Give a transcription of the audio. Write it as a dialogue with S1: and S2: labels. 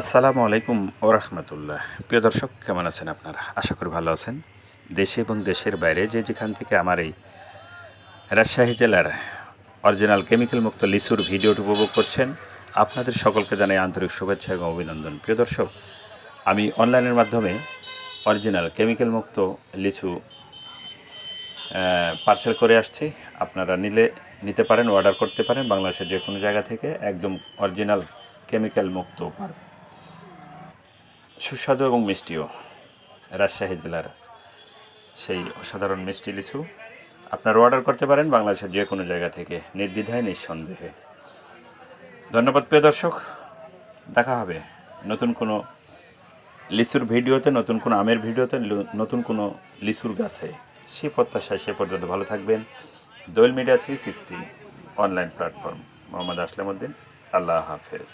S1: আসসালামু আলাইকুম ও রহমতুল্লাহ। প্রিয় দর্শক, কেমন আছেন আপনারা? আশা করি ভালো আছেন। দেশে এবং দেশের বাইরে যে যেখান থেকে আমার এই রাজশাহী জেলার অরিজিনাল কেমিক্যাল মুক্ত লিচুর ভিডিওটি উপভোগ করছেন, আপনাদের সকলকে জানাই আন্তরিক শুভেচ্ছা এবং অভিনন্দন। প্রিয় দর্শক, আমি অনলাইনের মাধ্যমে অরিজিনাল কেমিক্যাল মুক্ত লিচু পার্সেল করে আসছি। আপনারা নিলে, নিতে পারেন অর্ডার করতে পারেন বাংলাদেশের যে কোনো জায়গা থেকে একদম অরিজিনাল কেমিক্যাল মুক্ত সুস্বাদু এবং মিষ্টিও। রাজশাহী জেলার সেই অসাধারণ মিষ্টি লিচু আপনারা অর্ডার করতে পারেন বাংলাদেশের যে কোনো জায়গা থেকে, নির্দ্বিধায়, নিঃসন্দেহে। ধন্যবাদ প্রিয় দর্শক। দেখা হবে নতুন কোনো লিচুর ভিডিওতে, নতুন কোনো আমের ভিডিওতে নতুন কোনো লিচুর গাছে। সে প্রত্যাশায় সে পর্যন্ত ভালো থাকবেন। Doel media three sixty online platform. Mohammad Aslam Uddin আল্লাহ হাফেজ।